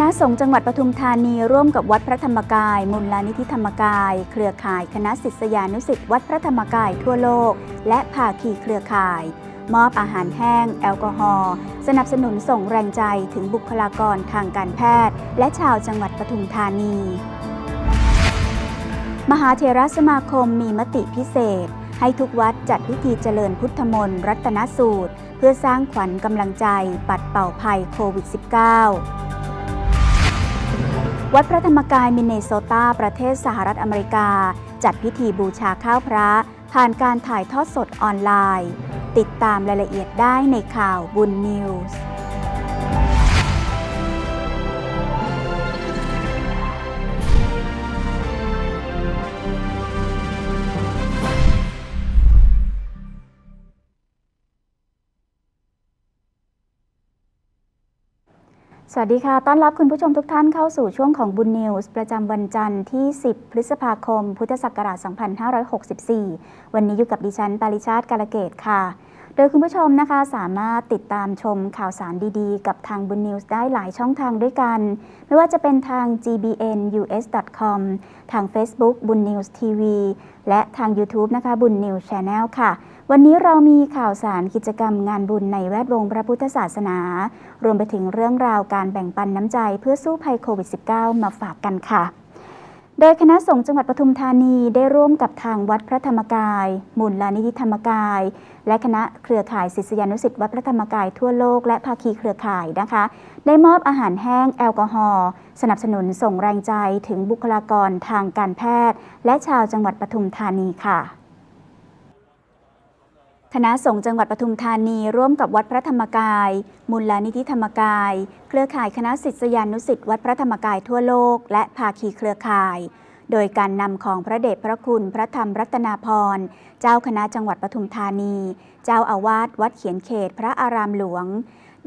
ณะสงฆ์จังหวัดปทุมธานีร่วมกับวัดพระธรรมกาย มูลนิธิธรรมกาย เครือข่ายคณะศิษยานุศิษย์วัดพระธรรมกายทั่วโลก และภาคีเครือข่าย มอบอาหารแห้ง แอลกอฮอล์สนับสนุนส่งแรงใจถึงบุคลากรทางการแพทย์ และชาวจังหวัดปทุมธานี มหาเถรสมาคมมีมติพิเศษ ให้ทุกวัดจัดพิธีเจริญพุทธมนต์รัตนสูตร เพื่อสร้างขวัญกำลังใจปัดเป่าภัยโควิด -19 วัดพระธรรมกายมินเนโซตา ประเทศสหรัฐอเมริกา จัดพิธีบูชาข้าวพระ ผ่านการถ่ายทอดสดออนไลน์ ติดตามรายละเอียดได้ในข่าวบุญนิวส์ สวัสดีค่ะ ต้อนรับคุณผู้ชมทุกท่านเข้าสู่ช่วงของบุญนิวส์ประจำวันจันทร์ที่ 10 พฤษภาคม พุทธศักราช 2564 วันนี้อยู่กับดิฉัน ปาริชาติกาลเกตค่ะ โดยคุณผู้ชมนะคะสามารถติดตามชมข่าวสารดีๆ กับทางบุญนิวส์ได้หลายช่องทางด้วยกัน ไม่ว่าจะเป็นทาง gbnus.com ทาง Facebook บุญนิวส์ทีวีและทาง YouTube นะคะบุญนิวส์ช n แนลค่ะ วันนี้เรามีข่าวสารกิจกรรมงานบุญในแวดวงพระพุทธศาสนา รวมไปถึงเรื่องราวการแบ่งปันน้ำใจเพื่อสู้ภัยโควิด -19 มาฝากกันค่ะ โดยคณะสงฆ์จังหวัดปทุมธานีได้ร่วมกับทางวัดพระธรรมกาย มูลนิธิธรรมกาย และคณะเครือข่ายศิษยานุศิษย์วัดพระธรรมกายทั่วโลกและภาคีเครือข่ายนะคะ ได้มอบอาหารแห้งแอลกอฮอล์สนับสนุนส่งแรงใจถึงบุคลากรทางการแพทย์ และชาวจังหวัดปทุมธานีค่ะ คณะสงฆ์จังหวัดปทุมธานีร่วมกับวัดพระธรรมกาย มูลนิธิธรรมกาย เครือข่ายคณะศิษยานุศิษย์วัดพระธรรมกายทั่วโลก และภาคีเครือข่าย โดยการนำของพระเดชพระคุณพระธรรมรัตนาพรเจ้าคณะจังหวัดปทุมธานี เจ้าอาวาสวัดเขียนเขตพระอารามหลวง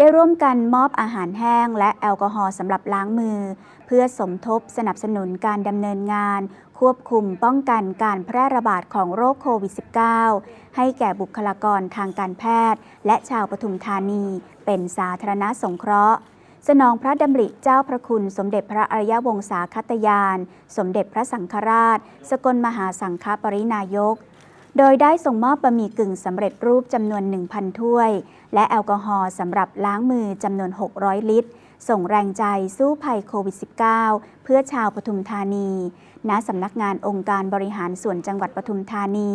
ได้ร่วมกันมอบอาหารแห้งและแอลกอฮอล์สำหรับล้างมือ เพื่อสมทบสนับสนุนการดำเนินงาน ควบคุมป้องกันการแพร่ระบาดของโรคโควิด -19 ให้แก่บุคลากรทางการแพทย์ และชาวปทุมธานีเป็นสาธารณสงเคราะห์สนองพระดำริเจ้าพระคุณสมเด็จพระอริยวงศาคตยาน สมเด็จพระสังฆราช สกลมหาสังฆปรินายก โดยได้ส่งมอบบะหมี่กึ่งสำเร็จรูปจำนวน 1,000 ถ้วย และแอลกอฮอล์สำหรับล้างมือจำนวน 600 ลิตร ส่งแรงใจสู้ภัยโควิด -19 เพื่อชาวปทุมธานี ณ สำนักงานองค์การบริหารส่วนจังหวัดปทุมธานี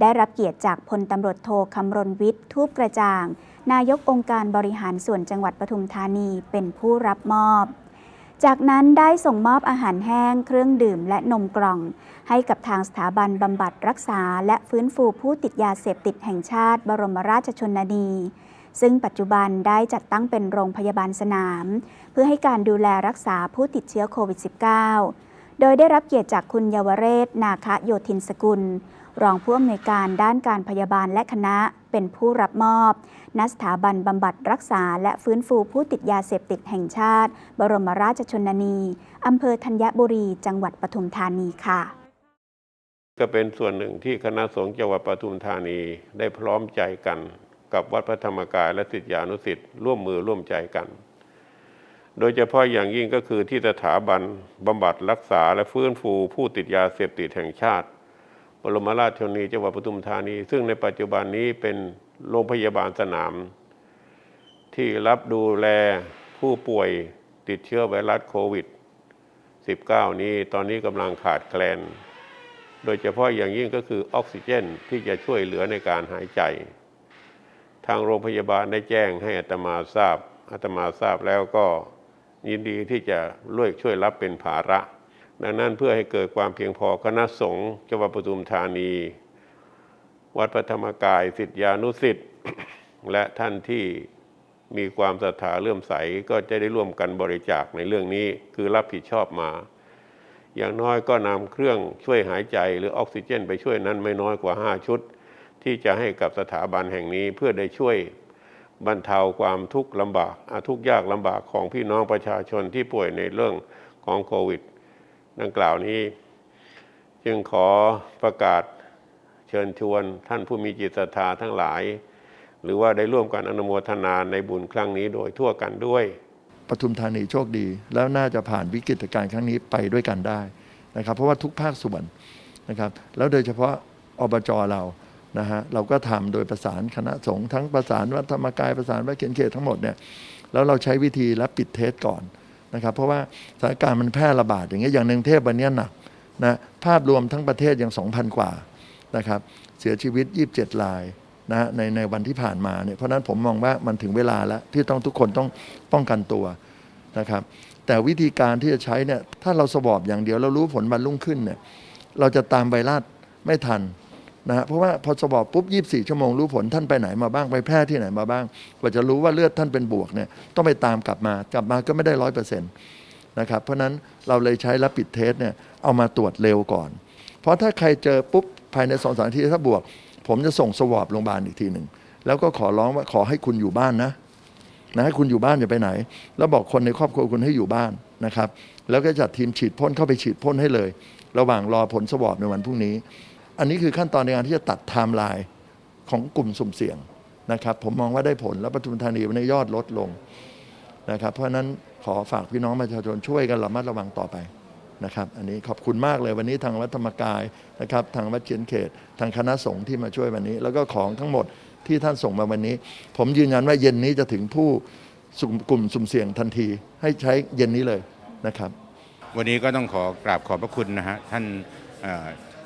ได้รับเกียรติจากพลตำรวจโทคำรณวิทย์ทูปกระจ่าง นายกองค์การบริหารส่วนจังหวัดปทุมธานีเป็นผู้รับมอบ จากนั้นได้ส่งมอบอาหารแห้ง เครื่องดื่มและนมกล่อง ให้กับทางสถาบันบำบัดรักษา และฟื้นฟูผู้ติดยาเสพติดแห่งชาติ บรมราชชนนี ซึ่งปัจจุบันได้จัดตั้งเป็นโรงพยาบาลสนาม เพื่อให้การดูแลรักษาผู้ติดเชื้อโควิด -19 โดยได้รับเกียรติจากคุณเยาวเรศ นาคะโยธินสกุล รองผู้อำนวยการด้านการพยาบาลและคณะ เป็นผู้รับมอบ ณ สถาบันบำบัดรักษา และฟื้นฟูผู้ติดยาเสพติดแห่งชาติ บรมราชชนนี อำเภอธัญบุรี จังหวัดปทุมธานีค่ะ ก็เป็นส่วนหนึ่งที่คณะสงฆ์จังหวัดปทุมธานีได้พร้อมใจกัน กับวัดพระธรรมกายและศิษยานุศิษย์ร่วมมือร่วมใจกัน โดยเฉพาะอย่างยิ่งก็คือที่สถาบันบำบัดรักษาและฟื้นฟูผู้ติดยาเสพติดแห่งชาติ บรมราชชนนีจังหวัดปทุมธานี ซึ่งในปัจจุบันนี้เป็นโรงพยาบาลสนาม ที่รับดูแลผู้ป่วยติดเชื้อไวรัสโควิด 19 นี้ตอนนี้กำลังขาดแคลน โดยเฉพาะอย่างยิ่งก็คือออกซิเจนที่จะช่วยเหลือในการหายใจ ทางโรงพยาบาลได้แจ้งให้อาตมาทราบอาตมาทราบแล้วก็ยินดีที่จะร่วยช่วยรับเป็นภาระ ดังนั้นเพื่อให้เกิดความเพียงพอคณะสงฆ์จังหวัดปทุมธานี วัดพระธรรมกายศิษยานุศิษย์และท่านที่มีความศรัทธาเลื่อมใสก็จะได้ร่วมกันบริจาคในเรื่องนี้คือรับผิดชอบมา อย่างน้อยก็นำเครื่องช่วยหายใจหรือออกซิเจน ไปช่วยนั้นไม่น้อยกว่า 5 ชุด ที่จะให้กับสถาบันแห่งนี้เพื่อได้ช่วยบรรเทาความทุกข์ลำบากทุกข์ยากลำบากของพี่น้องประชาชนที่ป่วยในเรื่องของโควิด ดังกล่าวนี้ จึงขอประกาศเชิญชวนท่านผู้มีจิตศรัทธาทั้งหลาย หรือว่าได้ร่วมกันอนุโมทนาในบุญครั้งนี้โดยทั่วกันด้วยปทุมธานีโชคดี แล้วน่าจะผ่านวิกฤตการณ์ครั้งนี้ไปด้วยกันได้นะครับ เพราะว่าทุกภาคส่วนนะครับแล้วโดยเฉพาะอบจเรานะฮะเราก็ทำโดยประสานคณะสงฆ์ทั้งประสานวัดธรรมกายประสานวัดเขียนเขตทั้งหมดเนี่ยแล้วเราใช้วิธีและปิดเทสก่อน นะครับ เพราะว่าสถานการณ์มันแพร่ระบาดอย่างเงี้ยอย่างหนึ่งเทพวันนี้หนักนะภาพรวมทั้งประเทศยัง2,000 กว่านะครับเสียชีวิต 27รายนะฮะในในวันที่ผ่านมาเนี่ยเพราะฉะนั้นผมมองว่ามันถึงเวลาแล้ว ที่ต้องทุกคนต้องป้องกันตัวนะครับแต่วิธีการที่จะใช้เนี่ยถ้าเราสวอบอย่างเดียวเรารู้ผลวันรุ่งขึ้นเนี่ยเราจะตามไวรัสไม่ทัน นะฮะเพราะว่าพอสวอบปุ๊บ 24 ชั่วโมงรู้ผลท่านไปไหนมาบ้างไปแพร่ที่ไหนมาบ้าง กว่าจะรู้ว่าเลือดท่านเป็นบวกเนี่ยต้องไปตามกลับมากลับมาก็ไม่ได้ร้อยเปอร์เซ็นต์นะครับเพราะฉะนั้นเราเลยใช้รับปิดเทสเนี่ยเอามาตรวจเร็วก่อน เพราะถ้าใครเจอปุ๊บภายในสองสามนาทีถ้าบวก ผมจะส่งสวอปโรงพยาบาลอีกทีหนึ่งแล้วก็ขอร้องว่าขอให้คุณอยู่บ้านนะนะให้คุณอยู่บ้านอย่าไปไหน แล้วบอกคนในครอบครัวคุณให้อยู่บ้านนะครับ แล้วก็จัดทีมฉีดพ่นเข้าไปฉีดพ่นให้เลย ระหว่างรอผลสวอปในวันพรุ่งนี้ อันนี้คือขั้นตอนในการที่จะตัดไทม์ไลน์ของกลุ่มสุ่มเสี่ยงนะครับ ผมมองว่าได้ผลแล้วปทุมธานีวันนี้ยอดลดลงนะครับ เพราะฉะนั้นขอฝากพี่น้องประชาชนช่วยกันระมัดระวังต่อไปนะครับ อันนี้ขอบคุณมากเลยวันนี้ทางวัดธรรมกายนะครับ ทางวัดเขียนเขต ทางคณะสงฆ์ที่มาช่วยวันนี้ แล้วก็ของทั้งหมดที่ท่านส่งมาวันนี้ ผมยืนยันว่าเย็นนี้จะถึงผู้กลุ่มสุ่มเสี่ยงทันที ให้ใช้เย็นนี้เลยนะครับ วันนี้ก็ต้องขอกราบขอบพระคุณนะฮะท่าน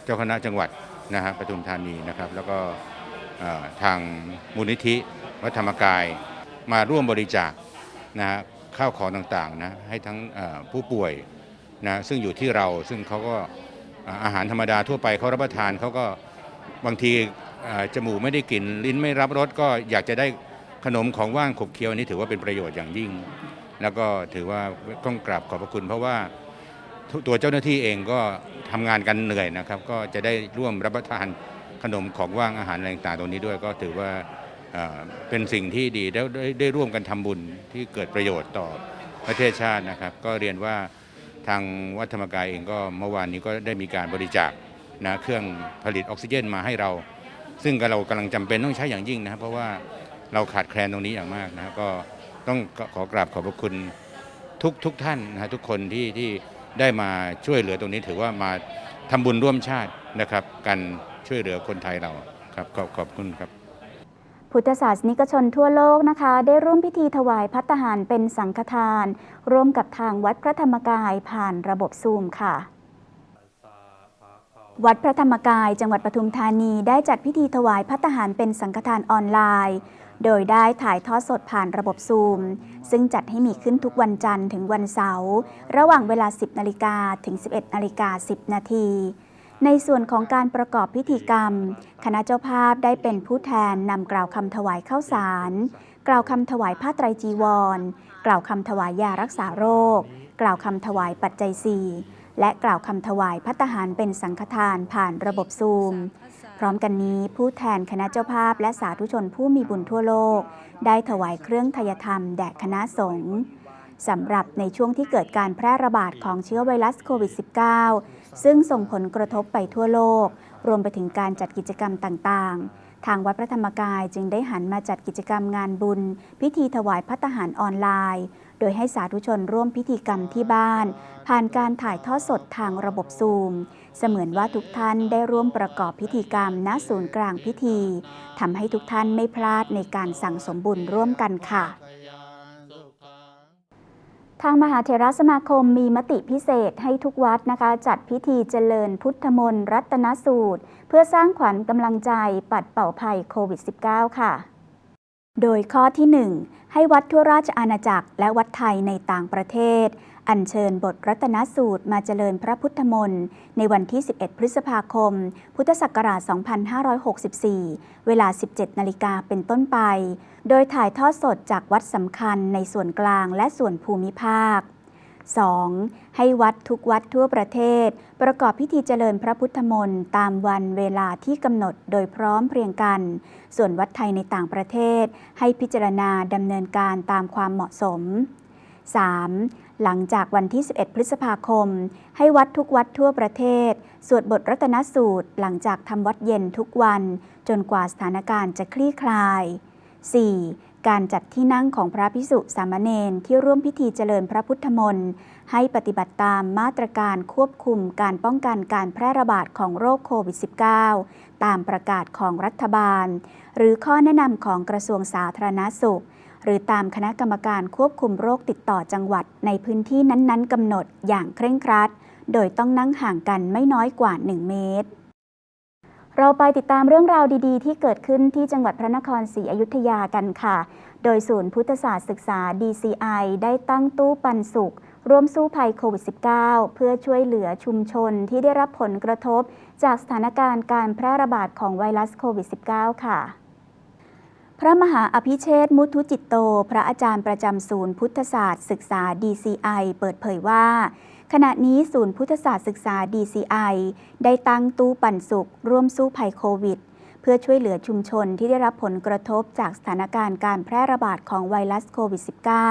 เจ้าคณะจังหวัดนะฮะปทุมธานีนะครับ แล้วก็ทางมูลนิธิวัดธรรมกายมาร่วมบริจาคนะฮะข้าวของต่างๆนะให้ทั้งผู้ป่วยนะซึ่งอยู่ที่เราซึ่งเขาก็อาหารธรรมดาทั่วไปเขารับประทานเขาก็บางทีจมูกไม่ได้กลิ่นลิ้นไม่รับรสก็อยากจะได้ขนมของว่างขบเคี้ยวอันนี้ถือว่าเป็นประโยชน์อย่างยิ่ง แล้วก็ถือว่าต้องกราบขอบพระคุณเพราะว่า ตัวเจ้าหน้าที่เองก็ทำงานกันเหนื่อยนะครับ ก็จะได้ร่วมรับประทานขนมของว่างอาหารอะไรต่างๆตรงนี้ด้วย ก็ถือว่าเป็นสิ่งที่ดีได้ไดได้ร่วมกันทำบุญที่เกิดประโยชน์ต่อประเทศชาตินะครับ ก็เรียนว่าทางวัดธรรมกายเองก็เมื่อวานนี้ก็ได้มีการบริจาคนะเครื่องผลิตออกซิเจนมาให้เรา ซึ่งเรากำลังจำเป็นต้องใช้อย่างยิ่งนะครับ เพราะว่าเราขาดแคลนตรงนี้อย่างมากนะก็ต้องขอกราบขอบพระคุณทุกทุกท่านนะฮะทุกคนที่ที่ ได้มาช่วยเหลือตรงนี้ถือว่ามาทำบุญร่วมชาตินะครับ กันช่วยเหลือคนไทยเราครับขอบขอบคุณครับ พุทธศาสนิกชนทั่วโลกนะคะ ได้ร่วมพิธีถวายพัตหารเป็นสังฆทาน ร่วมกับทางวัดพระธรรมกายผ่านระบบซูมค่ะวัดพระธรรมกายจังหวัดปทุมธานีได้จัดพิธีถวายพัตหารเป็นสังฆทานออนไลน์ โดยได้ถ่ายทอดสดผ่านระบบซูม ซึ่งจัดให้มีขึ้นทุกวันจันทร์ถึงวันเสาร์ ระหว่างเวลา 10 นาฬิกาถึง 11 นาฬิกา 10 นาทีในส่วนของการประกอบพิธีกรรม คณะเจ้าภาพได้เป็นผู้แทนนำกล่าวคำถวายข้าวสาร กล่าวคำถวายผ้าไตรจีวร กล่าวคำถวายยารักษาโรค กล่าวคำถวายปัจจัยสี่และกล่าวคำถวายพัตหารเป็นสังฆทานผ่านระบบซูม ร้อมกันนี้ผู้แทนคณะเจ้าภาพและสาธุชนผู้มีบุญทั่วโลก ได้ถวายเครื่องทยธรรมแด่คณะสงฆ์สำหรับในช่วงที่เกิดการแพร่ระบาดของเชื้อไวรัสโควิด -19 ซึ่งส่งผลกระทบไปทั่วโลก รวมไปถึงการจัดกิจกรรมต่างๆ ทางวัดพระธรรมกายจึงได้หันมาจัดกิจกรรมงานบุญ พิธีถวายพัตหารออนไลน์ โดยให้สาธุชนร่วมพิธีกรรมที่บ้าน ผ่านการถ่ายทอดสดทางระบบซูม เสมือนว่าทุกท่านได้ร่วมประกอบพิธีกรรมณศูนย์กลางพิธีทำให้ทุกท่านไม่พลาดในการสั่งสมบุญร่วมกันค่ะทางมหาเถรสมาคมมีมติพิเศษให้ทุกวัดนะคะ จัดพิธีเจริญพุทธมนต์รัตนสูตร เพื่อสร้างขวัญกำลังใจปัดเป่าภัยโควิด -19 ค่ะ โดยข้อที่ 1 ให้วัดทั่วราชอาณาจักรและวัดไทยในต่างประเทศ อัญเชิญบทรัตนสูตรมาเจริญพระพุทธมนต์ในวันที่ 11 พฤษภาคม พุทธศักราช 2564 เวลา 17 นาฬิกาเป็นต้นไป โดยถ่ายทอดสดจากวัดสำคัญในส่วนกลางและส่วนภูมิภาค 2. ให้วัดทุกวัดทั่วประเทศ ประกอบพิธีเจริญพระพุทธมนต์ตามวันเวลาที่กำหนดโดยพร้อมเพรียงกัน ส่วนวัดไทยในต่างประเทศ ให้พิจารณาดำเนินการตามความเหมาะสม 3. หลังจากวันที่ 11 พฤษภาคม ให้วัดทุกวัดทั่วประเทศ สวดบทรัตนสูตร หลังจากทำวัดเย็นทุกวัน จนกว่าสถานการณ์จะคลี่คลาย 4. การจัดที่นั่งของพระพิสุสามเณรที่ร่วมพิธีเจริญพระพุทธมนต์ให้ปฏิบัติตามมาตรการควบคุมการป้องกันการแพร่ระบาดของโรคโควิด -19 ตามประกาศของรัฐบาล หรือข้อแนะนำของกระทรวงสาธารณสุข หรือตามคณะกรรมการควบคุมโรคติดต่อจังหวัดในพื้นที่นั้นๆกำหนดอย่างเคร่งครัด โดยต้องนั่งห่างกันไม่น้อยกว่า 1 เมตร เราไปติดตามเรื่องราวดีๆ ที่เกิดขึ้นที่จังหวัดพระนครศรีอยุธยากันค่ะ โดยศูนย์พุทธศาสตร์ศึกษา DCI ได้ตั้งตู้ปันสุข ร่วมสู้ภัยโควิด -19 เพื่อช่วยเหลือชุมชนที่ได้รับผลกระทบ จากสถานการณ์การแพร่ระบาดของไวรัสโควิด -19 ค่ะ พระมหาอภิเชษมุทุจิตโต พระอาจารย์ประจำศูนย์พุทธศาสตร์ศึกษา DCI เปิดเผยว่า ขณะนี้ศูนย์พุทธศาสตร์ศึกษา DCI ได้ตั้งตู้ปันสุข ร่วมสู้ภัยโควิด เพื่อช่วยเหลือชุมชนที่ได้รับผลกระทบจากสถานการณ์การแพร่ระบาดของไวรัสโควิด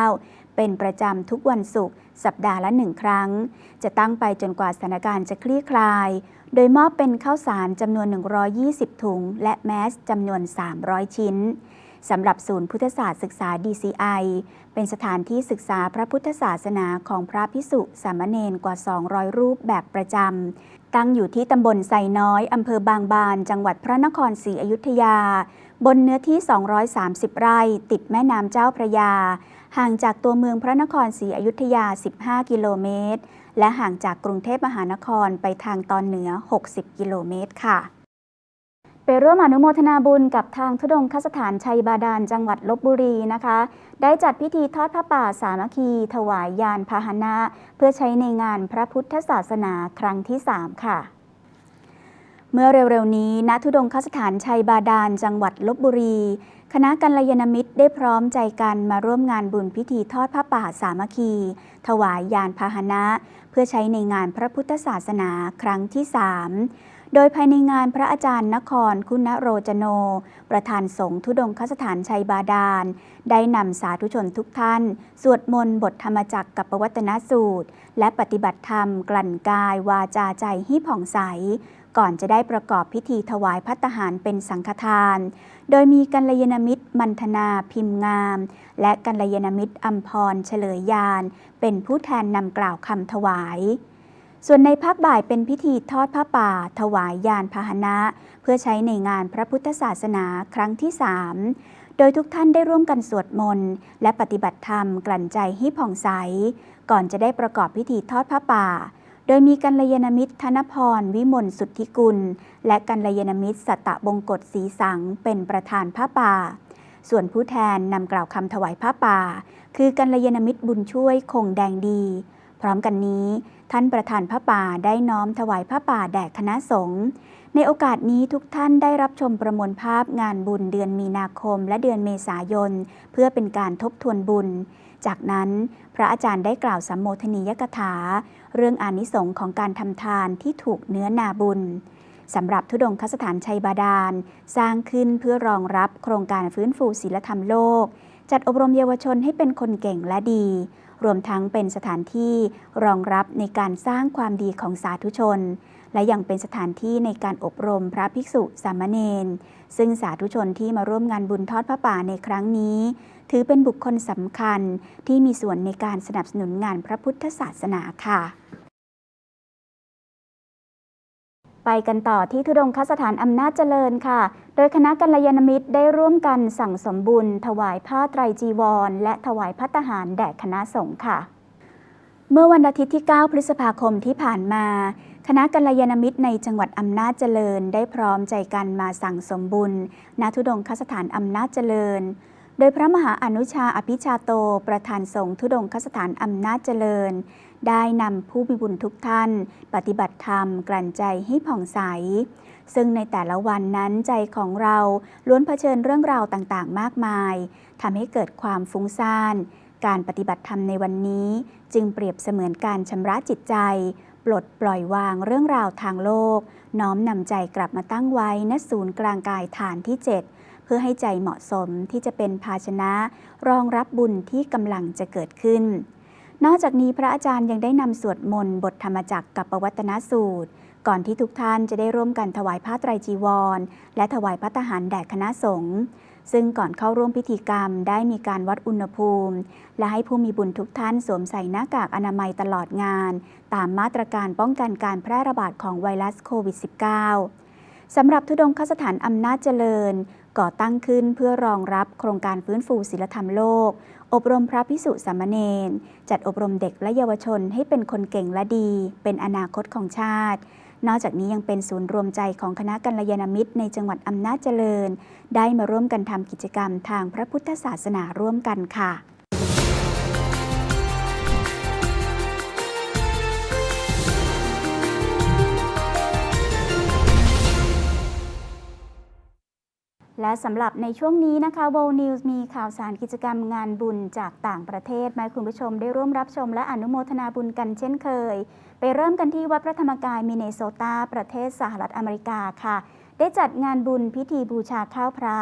-19 เป็นประจำทุกวันศุกร์สัปดาห์ละหนึ่งครั้ง จะตั้งไปจนกว่าสถานการณ์จะคลี่คลาย โดยมอบเป็นข้าวสารจำนวน 120 ถุง และแมสจำนวน 300 ชิ้นสำหรับศูนย์พุทธศาสตร์ศึกษา DCI เป็นสถานที่ศึกษาพระพุทธศาสนาของพระพิสุสามเณรกว่า 200 รูปแบบประจำ ตั้งอยู่ที่ตำบลไซน้อย อำเภอบางบาน จังหวัดพระนครศรีอยุธยา บนเนื้อที่ 230 ไร่ ติดแม่น้ำเจ้าพระยา ห่างจากตัวเมืองพระนครศรีอยุธยา 15 กิโลเมตร และห่างจากกรุงเทพมหานครไปทางตอนเหนือ 60 กิโลเมตรค่ะ ไปร่วมอนุโมทนาบุญกับทางทุดงคสถานชัยบาดาลจังหวัดลบบุรีนะคะ ได้จัดพิธีทอดพระป่าสามัคคี ถวายยานพาหนะ เพื่อใช้ในงานพระพุทธศาสนาครั้งที่ 3 ค่ะเมื่อเร็วๆ นี้ ณ ทุดงคสถานชัยบาดาล จังหวัดลบบุรี คณะกัลยาณมิตรได้พร้อมใจกันมาร่วมงานบุญพิธีทอดพระป่าสามัคคี ถวายยานพาหนะ เพื่อใช้ในงานพระพุทธศาสนาครั้งที่3โดยภายในงานพระอาจารย์นครคุณโรจโน ประธานสงฆ์ทุดงคสถานชัยบาดาล ได้นำสาธุชนทุกท่าน สวดมนต์บทธรรมจักรกับประวัตนสูตร และปฏิบัติธรรมกลั่นกายวาจาใจให้ผ่องใส ก่อนจะได้ประกอบพิธีถวายพัตหารเป็นสังฆทาน โดยมีกัลยาณมิตรมันธนาพิมพ์งาม และกัลยาณมิตรอัมพรเฉลยยาน เป็นผู้แทนนำกล่าวคำถวาย ส่วนในภาคบ่ายเป็นพิธีทอดผ้าป่า ถวายยานพาหนะ เพื่อใช้ในงานพระพุทธศาสนาครั้งที่3โดยทุกท่านได้ร่วมกันสวดมนต์และปฏิบัติธรรมกลั่นใจให้ผ่องใส ก่อนจะได้ประกอบพิธีทอดผ้าป่า โดยมีกัลยาณมิตรธนพร วิมลสุทธิกุล และกัลยาณมิตรสัตตะบงกฎศรีสังเป็นประธานผ้าป่า ส่วนผู้แทนนำกล่าวคำถวายผ้าป่า คือกัลยาณมิตรบุญช่วยคงแดงดี พร้อมกันนี้ ท่านประธานผ้าป่าได้น้อมถวายผ้าป่าแด่คณะสงฆ์ในโอกาสนี้ทุกท่านได้รับชมประมวลภาพงานบุญเดือนมีนาคมและเดือนเมษายน เพื่อเป็นการทบทวนบุญ จากนั้นพระอาจารย์ได้กล่าวสัมโมทนียกถา เรื่องอานิสงส์ของการทำทานที่ถูกเนื้อนาบุญสำหรับทุดงคสถานชัยบาดาล สร้างขึ้นเพื่อรองรับโครงการฟื้นฟูศีลธรรมโลก จัดอบรมเยาวชนให้เป็นคนเก่งและดี รวมทั้งเป็นสถานที่รองรับในการสร้างความดีของสาธุชน และยังเป็นสถานที่ในการอบรมพระภิกษุสามเณรซึ่งสาธุชนที่มาร่วมงานบุญทอดพระป่าในครั้งนี้ถือเป็นบุคคลสำคัญที่มีส่วนในการสนับสนุนงานพระพุทธศาสนาค่ะ ไปกันต่อที่ทุดงคสถานอำนาจเจริญค่ะ โดยคณะกัลยาณมิตรได้ร่วมกันสั่งสมบุญ ถวายผ้าไตรจีวร และถวายพัตหารแด่คณะสงฆ์ค่ะเมื่อวันอาทิตย์ที่ 9 พฤษภาคมที่ผ่านมา คณะกัลยาณมิตรในจังหวัดอำนาจเจริญ ได้พร้อมใจกันมาสั่งสมบุญณทุดงคสถานอำนาจเจริญ โดยพระมหาอนุชาอภิชาโตประธานสงฆ์ทุดงคสถานอำนาจเจริญ ได้นำผู้มีบุญทุกท่าน ปฏิบัติธรรมกลั่นใจให้ผ่องใส ซึ่งในแต่ละวันนั้นใจของเราล้วนเผชิญเรื่องราวต่างๆ มากมายทำให้เกิดความฟุ้งซ่าน การปฏิบัติธรรมในวันนี้ จึงเปรียบเสมือนการชำระจิตใจ ปลดปล่อยวางเรื่องราวทางโลก น้อมนำใจกลับมาตั้งไว้ณศูนย์กลางกายฐานที่ 7 เพื่อให้ใจเหมาะสมที่จะเป็นภาชนะ รองรับบุญที่กำลังจะเกิดขึ้น นอกจากนี้พระอาจารย์ยังได้นำสวดมนต์บทธรรมจักรกับปวัตนสูตร ก่อนที่ทุกท่านจะได้ร่วมกันถวายผ้าไตรจีวร และถวายพระทหารแด่คณะสงฆ์ซึ่งก่อนเข้าร่วมพิธีกรรมได้มีการวัดอุณหภูมิ และให้ผู้มีบุญทุกท่านสวมใส่หน้ากากอนามัยตลอดงาน ตามมาตรการป้องกันการแพร่ระบาดของไวรัสโควิด -19 สำหรับทุดงคสถานอำนาจเจริญ ก่อตั้งขึ้นเพื่อรองรับโครงการฟื้นฟูศิลธรรมโลก อบรมพระพิสุสามเณรจัดอบรมเด็กและเยาวชนให้เป็นคนเก่งและดี เป็นอนาคตของชาติ นอกจากนี้ยังเป็นศูนย์รวมใจของคณะกัลยาณมิตรในจังหวัดอำนาจเจริญ ได้มาร่วมกันทำกิจกรรมทางพระพุทธศาสนาร่วมกันค่ะ และสำหรับในช่วงนี้นะคะ w o r l d News มีข่าวสารกิจกรรมงานบุญจากต่างประเทศ มาคุณผู้ชมได้ร่วมรับชมและอนุโมทนาบุญกันเช่นเคย ไปเริ่มกันที่วัดพระธรรมกายมินเนโซตา ประเทศสหรัฐอเมริกาค่ะ ได้จัดงานบุญพิธีบูชาข้าวพระ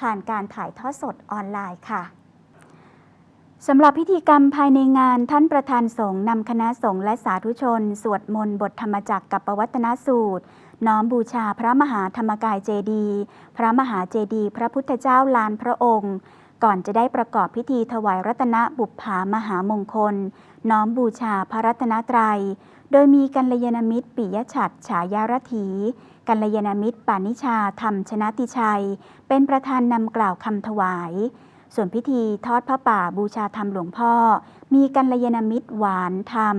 ผ่านการถ่ายทอดสดออนไลน์ค่ะ สำหรับพิธีกรรมภายในงานท่านประธานสงฆ์นำคณะสงฆ์และสาธุชน สวดมนต์บทธรรมจักรกับประวัตนสูตร น้อมบูชาพระมหาธรรมกายเจดีย์พระมหาเจดีย์พระพุทธเจ้าลานพระองค์ ก่อนจะได้ประกอบพิธีถวายรัตนบุปผามหามงคล น้อมบูชาพระรัตนตรัย โดยมีกัลยาณมิตรปิยฉัตรฉายารถีกัลยาณมิตรปานิชาธรรมชนะติชัย เป็นประธานนำกล่าวคำถวาย ส่วนพิธีทอดพระป่าบูชาธรรมหลวงพ่อ มีกัลยาณมิตรหวานธรรม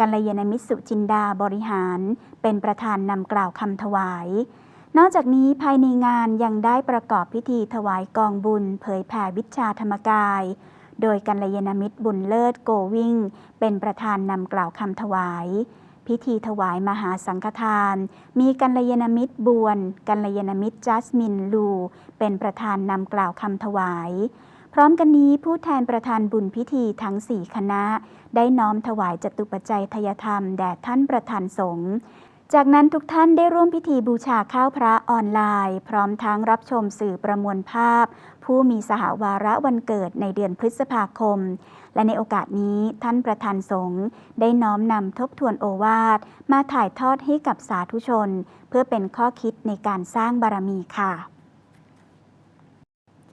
กัลยาณมิตรสุจินดาบริหาร เป็นประธานนำกล่าวคำถวาย นอกจากนี้ภายในงานยังได้ประกอบพิธีถวายกองบุญ เผยแผ่วิชาธรรมกาย โดยกัลยาณมิตรบุญเลิศโกวิ่ง เป็นประธานนำกล่าวคำถวายพิธีถวายมหาสังฆทาน มีกัลยาณมิตรบวน กัลยาณมิตรจัสมินลู เป็นประธานนำกล่าวคำถวาย พร้อมกันนี้ผู้แทนประธานบุญพิธีทั้งสี่คณะ ได้น้อมถวายจตุปัจจัยทยธรรมแด่ท่านประธานสงฆ์จากนั้นทุกท่านได้ร่วมพิธีบูชาข้าวพระออนไลน์ พร้อมทั้งรับชมสื่อประมวลภาพ ผู้มีสหวาระวันเกิดในเดือนพฤษภาคม และในโอกาสนี้ท่านประธานสงฆ์ได้น้อมนำทบทวนโอวาท มาถ่ายทอดให้กับสาธุชน เพื่อเป็นข้อคิดในการสร้างบารมีค่ะ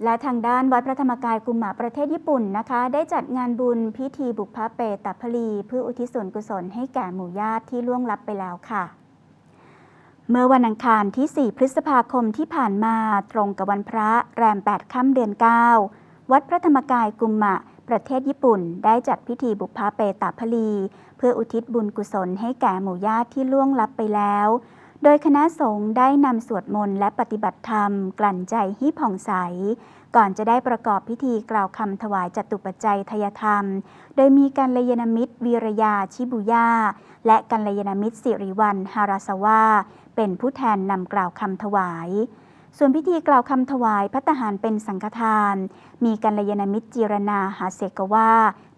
และทางด้านวัดพระธรรมกายกุมหาประเทศญี่ปุ่นนะคะ ได้จัดงานบุญพิธีบุพเพเปตพลีเพื่ออุทิศส่วนกุศลให้แก่หมู่ญาติที่ล่วงลับไปแล้วค่ะ เมื่อวันอังคารที่ 4 พฤษภาคมที่ผ่านมาตรงกับวันพระแรม 8 ค่ำเดือน 9 วัดพระธรรมกายกุมมะประเทศญี่ปุ่น ได้จัดพิธีบุพเพเปตพลี เพื่ออุทิศบุญกุศลให้แก่หมู่ญาติที่ล่วงลับไปแล้ว โดยคณะสงฆ์ได้นำสวดมนต์และปฏิบัติธรรม กลั่นใจให้ผ่องใส ก่อนจะได้ประกอบพิธีกล่าวคำถวายจตุปัจจัยทยธรรม โดยมีกัลยาณมิตรวีรยาชิบุย่าและกัลยาณมิตรสิริวัลฮาราสวาเป็นผู้แทนนำกล่าวคำถวายส่วนพิธีกล่าวคำถวายพัตหารเป็นสังฆทาน มีกัลยาณมิตรจีรนาหาเสกว่า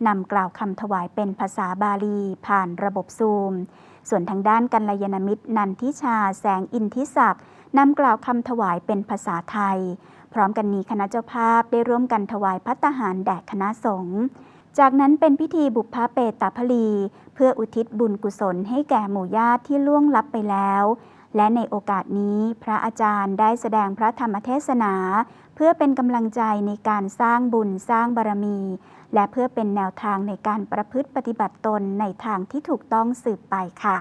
นำกล่าวคำถวายเป็นภาษาบาลีผ่านระบบซูม ส่วนทางด้านกัลยาณมิตร นันทิชา แสงอินทิศักดิ์นำกล่าวคำถวายเป็นภาษาไทย พร้อมกันนี้คณะเจ้าภาพได้ร่วมกันถวายพัตตาหารแด่คณะสงฆ์จากนั้นเป็นพิธีบุพเพเปตาพลี เพื่ออุทิศบุญกุศลให้แก่หมู่ญาติที่ล่วงลับไปแล้ว และในโอกาสนี้พระอาจารย์ได้แสดงพระธรรมเทศนา เพื่อเป็นกำลังใจในการสร้างบุญสร้างบารมี และเพื่อเป็นแนวทางในการประพฤติปฏิบัติตนในทางที่ถูกต้องสืบไปค่ะ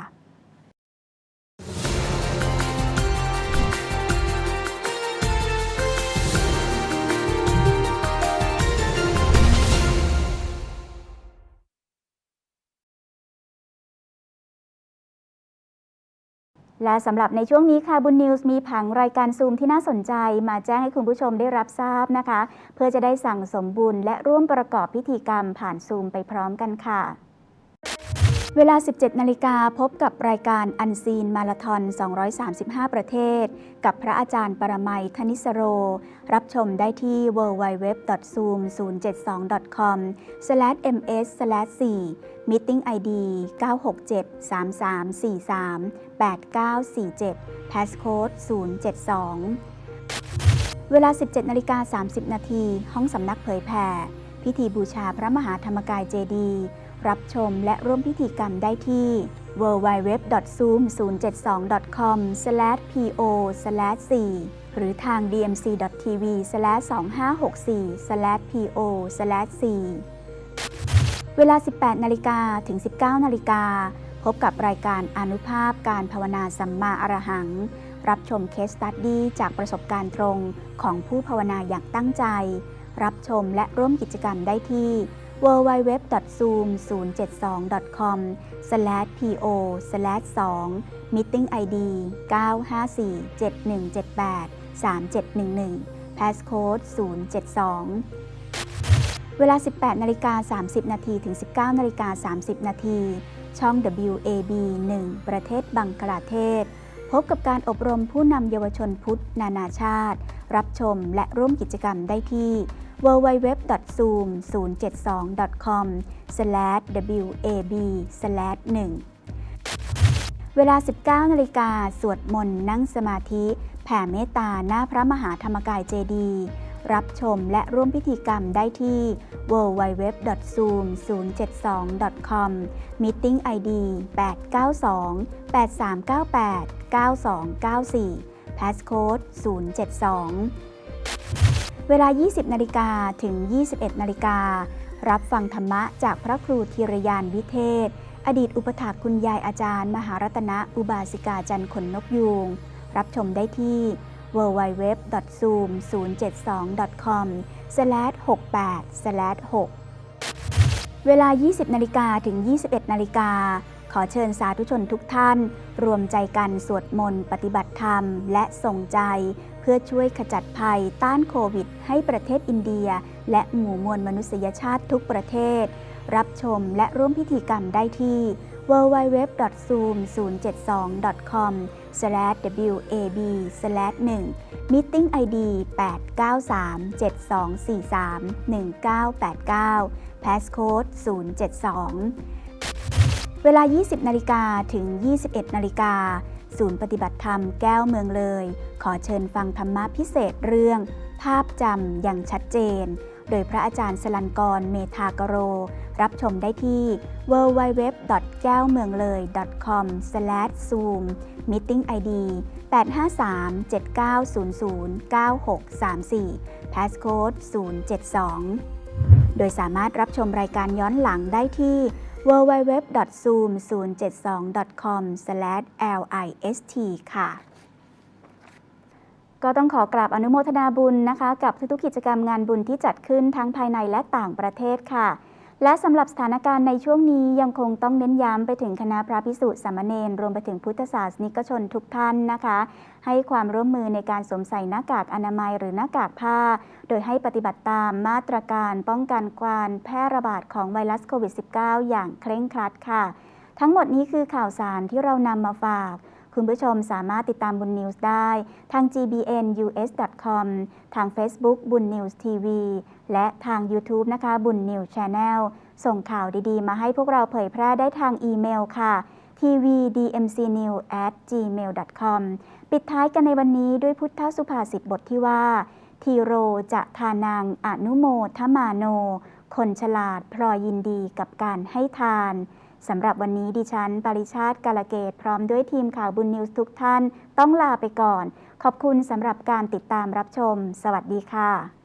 และสำหรับในช่วงนี้ค่ะบุญนิวส์มีผังรายการซูมที่น่าสนใจ มาแจ้งให้คุณผู้ชมได้รับทราบนะคะ เพื่อจะได้สั่งสมบุญและร่วมประกอบพิธีกรรมผ่านซูมไปพร้อมกันค่ะ เวลา 17 นาฬิกาพบกับรายการอันซีนมาราทอน 235 ประเทศ กับพระอาจารย์ปรมัยธนิสโร รับชมได้ที่ www.zoom072.com/ms/4 Meeting ID 967 3343 8947 Passcode 072 เวลา 17 นาฬิกา 30 นาที ห้องสำนักเผยแผ่ พิธีบูชาพระมหาธรรมกายเจดีย์ รับชมและร่วมพิธีกรรมได้ที่ www.zoom072.com/po/4 หรือทาง dmc.tv/2564/po/4 เวลา 18 นาฬิกาถึง 19 นาฬิกา พบกับรายการอนุภาพการภาวนาสัมมาอรหัง รับชมเคสตัดดี้จากประสบการณ์ตรงของผู้ภาวนาอย่างตั้งใจ รับชมและร่วมกิจกรรมได้ที่ www.zoom072.com/po/2 meeting id 95471783711 passcode 072 เวลา 18นาฬิกา30 นาทีถึง 19นาฬิกา30 นาทีช่อง WAB 1 ประเทศบังกลาเทศ พบกับการอบรมผู้นำเยาวชนพุทธนานาชาติ รับชมและร่วมกิจกรรมได้ที่ www.zoom072.com/wab/1 เวลา 19 นาฬิกาสวดมนต์นั่งสมาธิ แผ่เมตตาหน้าพระมหาธรรมกายเจดีรับชมและร่วมพิธีกรรมได้ที่ www.zoom072.com meeting id 892 8398 9294 passcode 072 เวลา 20 นาฬิกาถึง 21 นาฬิการับฟังธรรมะจากพระครูธีรยานวิเทศ อดีตอุปถากคุณยายอาจารย์ มหารัตนอุบาสิกาจันทร์ขนนกยูง รับชมได้ที่ www.zoom072.com/68/6 เวลา 20 นาฬิกาถึง 21 นาฬิกา ขอเชิญสาธุชนทุกท่าน รวมใจกันสวดมนต์ปฏิบัติธรรม และส่งใจ พื่อช่วยขจัดภัยต้านโควิด ให้ประเทศอินเดีย และหมู่มวลมนุษยชาติทุกประเทศ รับชมและร่วมพิธีกรรมได้ที่ www.zoom072.com/wab/1 meeting id 893-7243-1989 passcode 072 เวลา 20 นาฬิกาถึง 21 นาฬิกา ศูนย์ปฏิบัติธรรมแก้วเมืองเลย ขอเชิญฟังธรรมะพิเศษเรื่อง ภาพจำอย่างชัดเจน โดยพระอาจารย์สลันกรเมธากโร รับชมได้ที่ www. แก้วเมืองเลย com/zoom meeting id 853-7900-9634 passcode 072 โดยสามารถรับชมรายการย้อนหลังได้ที่ www.zoom072.com/list ค่ะ ก็ต้องขอกราบอนุโมทนาบุญนะคะ กับทุกๆกิจกรรมงานบุญที่จัดขึ้นทั้งภายในและต่างประเทศค่ะ และสำหรับสถานการณ์ในช่วงนี้ยังคงต้องเน้นย้ำไปถึงคณะพระพิสุสามเณรรวมไปถึงพุทธศาสนิกชนทุกท่านนะคะ ให้ความร่วมมือในการสวมใส่หน้ากากอนามัยหรือหน้ากากผ้า โดยให้ปฏิบัติตามมาตรการป้องกันการแพร่ระบาดของไวรัสโควิด -19 อย่างเคร่งครัดค่ะ ทั้งหมดนี้คือข่าวสารที่เรานำมาฝาก คุณผู้ชมสามารถติดตามบุญนิวส์ได้ ทาง gbnus.com ทาง Facebook บุญนิวส์ทีวีและทาง YouTube นะคะ บุญนิวส์ Channel ส่งข่าวดีๆ มาให้พวกเราเผยแพร่ได้ทางอีเมลค่ะ tvdmcnew@gmail.com ปิดท้ายกันในวันนี้ด้วยพุทธสุภาษิตบทที่ว่า ทีโรจะทานังอนุโมทมาโน คนฉลาดพลอยยินดีกับการให้ทาน สำหรับวันนี้ดิฉัน ปริชาติกาลเกต พร้อมด้วยทีมข่าวบุญนิวส์ทุกท่าน ต้องลาไปก่อน ขอบคุณสำหรับการติดตามรับชม สวัสดีค่ะ